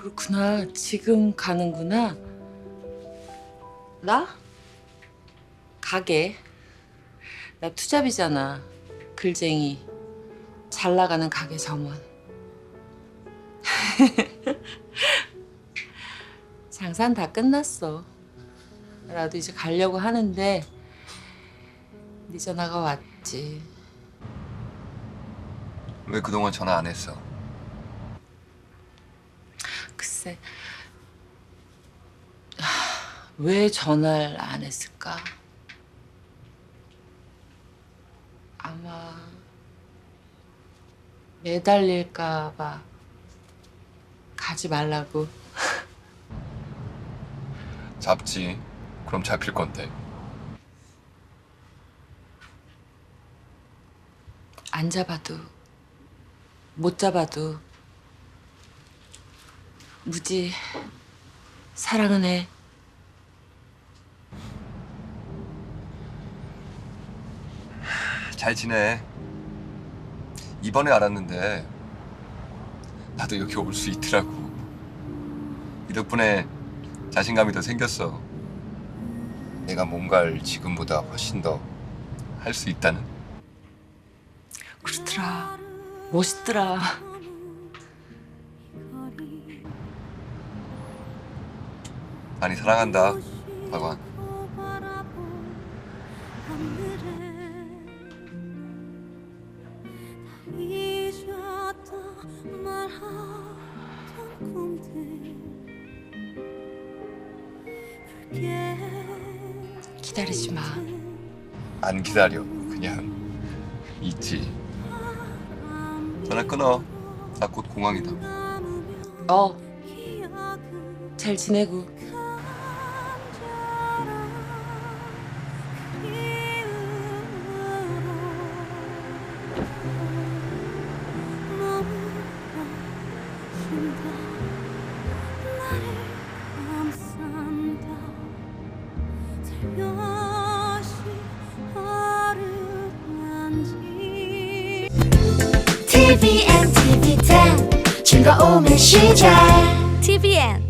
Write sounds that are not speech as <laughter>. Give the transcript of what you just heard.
그렇구나. 지금 가는구나. 나? 가게. 나 투잡이잖아. 글쟁이. 잘 나가는 가게 점원. <laughs> 장사는 다 끝났어. 나도 이제 가려고 하는데 네 전화가 왔지. 왜 그동안 전화 안 했어? 하, 왜 전화를 안 했을까? 아마 매달릴까 봐 가지 말라고. <laughs> 잡지. 그럼 잡힐 건데. 안 잡아도 못 잡아도 무지 사랑은 해. 잘 지내. 이번에 알았는데 나도 여기 올 수 있더라고. 이 덕분에 자신감이 더 생겼어. 내가 뭔가를 지금보다 훨씬 더 할 수 있다는. 그렇더라. 멋있더라. 많이 사랑한다, 박완. 기다리지 마. 안 기다려. 그냥 있지. 전화 끊어. 나 곧 공항이다. 어. 잘 지내고. TVN, TV10 没时差 tvn